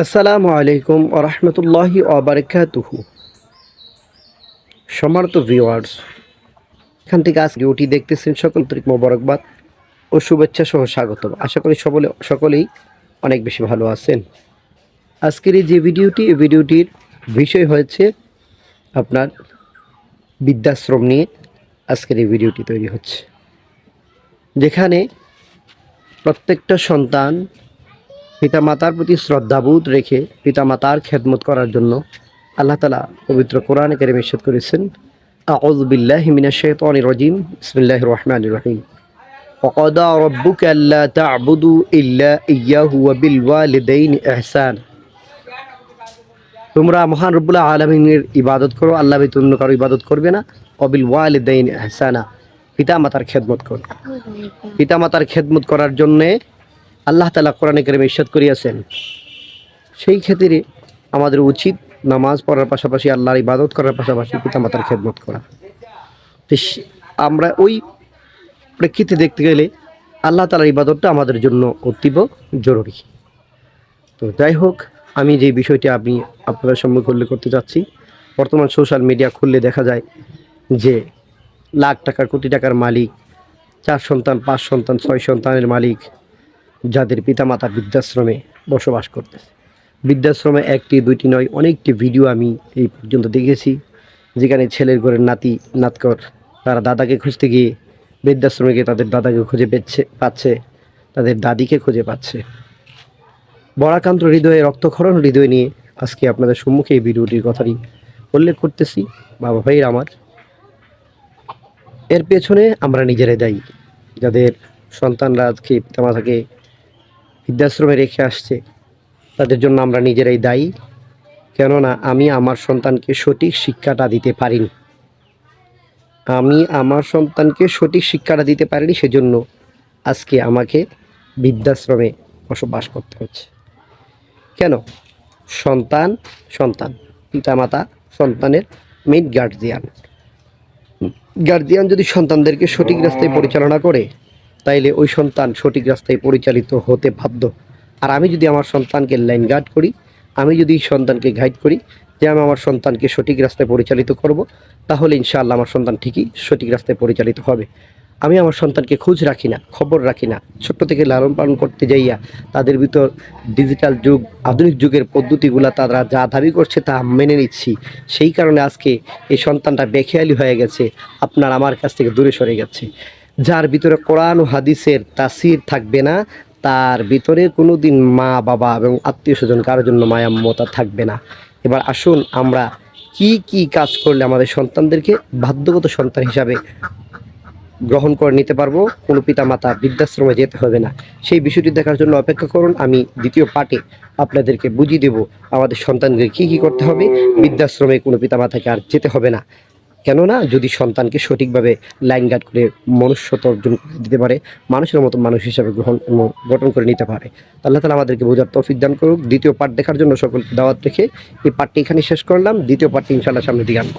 আসসালামু আলাইকুম ওরহমতুল্লাহি ওবরাকাতুহু সম্মানিত ভিউয়ার্স এখান থেকে আজ ভিডিওটি দেখতেছেন সকল তরিক মোবারকবাদ ও শুভেচ্ছা সহ স্বাগত আশা করি সকলে সকলেই অনেক বেশি ভালো আছেন। আজকের এই যে ভিডিওটি, এই ভিডিওটির বিষয় হয়েছে আপনার বৃদ্ধাশ্রম নিয়ে আজকের এই ভিডিওটি তৈরি হচ্ছে। যেখানে প্রত্যেকটা সন্তান পিতামাতার প্রতি শ্রদ্ধাবোধ রেখে পিতামাতার খেদমত করার জন্য আল্লাহ তালা পবিত্র কোরআন কারিম ইরশাদ করেছেন আউয বিল্লাহি মিনাশ শাইতানির রাজিম বিসমিল্লাহির রহমানির রহিম وقضى ربك ألا تعبدوا إلا إياه وبالوالدين إحسانا তোমরা মহান রব্বুল্লাহ আলমিনের ইবাদত করো আল্লাহ ব্যতীত অন্য কারো ইবাদত করবে না অবিল ওয়ালিদাইন এহসানা পিতামাতার খেদমত করো পিতামাতার খেদমত করার জন্যে আল্লাহ তালা কোরআনে কেরিমে ইরশাদ করিয়াছেন। সেই ক্ষেত্রে আমাদের উচিত নামাজ পড়ার পাশাপাশি আল্লাহর ইবাদত করার পাশাপাশি পিতামাতার খেদমত করা। আমরা ওই প্রেক্ষিতে দেখতে গেলে আল্লাহ তালার ইবাদতটা আমাদের জন্য অতীব জরুরি। তো যাই হোক, আমি যে বিষয়টি আমি আপনাদের সম্মুখে উল্লেখ করতে চাচ্ছি বর্তমান সোশ্যাল মিডিয়া খুললে দেখা যায় যে লাখ টাকা কোটি টাকার মালিক, চার সন্তান, পাঁচ সন্তান, ছয় সন্তানের মালিক যাদের পিতামাতা বৃদ্ধাশ্রমে বসবাস করতেছে। বৃদ্ধাশ্রমে একটি, দুইটি নয়, অনেকটি ভিডিও আমি এই পর্যন্ত দেখেছি, যেখানে ছেলের ঘরের নাতি, নাতকর, তারা দাদাকে খুঁজতে গিয়ে বৃদ্ধাশ্রমে গিয়ে তাদের দাদাকে খুঁজে পেচ্ছে, পাচ্ছে, তাদের দাদিকে খুঁজে পাচ্ছে। বরাকান্ত হৃদয়ে, রক্তক্ষরণ হৃদয় নিয়ে আজকে আপনাদের সম্মুখে এই ভিডিওটির কথাটি উল্লেখ করতেছি। বাবা ভাইয়ের আমার। এর পেছনে আমরা নিজেরাই দায়ী। যাদের সন্তানরা আজকে পিতামাতাকে বৃদ্ধাশ্রমে রেখে আসছে। তাদের জন্য আমরা নিজেরাই দায়ী। কেননা আমি আমার সন্তানকে সঠিক শিক্ষাটা দিতে পারিনি। আমি আমার সন্তানকে সঠিক শিক্ষাটা দিতে পারিনি, সেজন্য আজকে আমাকে বৃদ্ধাশ্রমে বসবাস করতে হচ্ছে। কেন? সন্তান সন্তান, পিতামাতা, সন্তানের মেইন গার্জিয়ান গার্জিয়ান যদি সন্তানদেরকে সঠিক রাস্তায় পরিচালনা করে তাইলে ওই সন্তান সঠিক রাস্তায় পরিচালিত হতে বাধ্য। আর আমি যদি আমার সন্তানকে লাইন গার্ড করি, আমি যদি সন্তানকে গাইড করি যে আমি আমার সন্তানকে সঠিক রাস্তায় পরিচালিত করব, তাহলে ইনশাআল্লাহ আমার সন্তান ঠিকই সঠিক রাস্তায় পরিচালিত হবে। আমি আমার সন্তানকে খোঁজ রাখি না, খবর রাখি না, ছোট্ট থেকে লালন পালন করতে যাইয়া তাদের ভিতর ডিজিটাল যুগ, আধুনিক যুগের পদ্ধতিগুলা তারা যা দাবি করছে তা মেনে নিচ্ছি। সেই কারণে আজকে এই সন্তানটা বেখেয়ালি হয়ে গেছে, আপনার আমার কাছ থেকে দূরে সরে গেছে। যার ভিতরে কোরআন ও হাদিসের তাসির থাকবে না, তার ভিতরে কোনো দিন মা, বাবা এবং আত্মীয় স্বজন কারোর জন্য মায়া মমতা থাকবে না। এবার আসুন আমরা কি কি কাজ করলে আমাদের সন্তানদেরকে বাধ্যগত সন্তান হিসাবে গ্রহণ করে নিতে পারব? কোনো পিতা মাতা বৃদ্ধাশ্রমে যেতে হবে না। সেই বিষয়টি দেখার জন্য অপেক্ষা করুন। আমি দ্বিতীয় পার্টে আপনাদেরকে বুঝিয়ে দেব আমাদের সন্তানকে কী কী করতে হবে। বৃদ্ধাশ্রমে কোনো পিতা মাতাকে আর যেতে হবে না। কেননা যদি সন্তানকে সঠিকভাবে লাইন গার্ড করে মনুষ্যত্ব অর্জন করে দিতে পারে, মানুষের মতো মানুষ হিসাবে গ্রহণ গঠন করে নিতে পারে। তাহলে তাহলে আমাদেরকে বোঝার তৌফিক দান করুক। দ্বিতীয় পার্ট দেখার জন্য সকল দাওয়াত রেখে এই পার্টটি এখানে শেষ করলাম। দ্বিতীয় পার্টটি ইনশাল্লাহ সামনে দিকে আনব।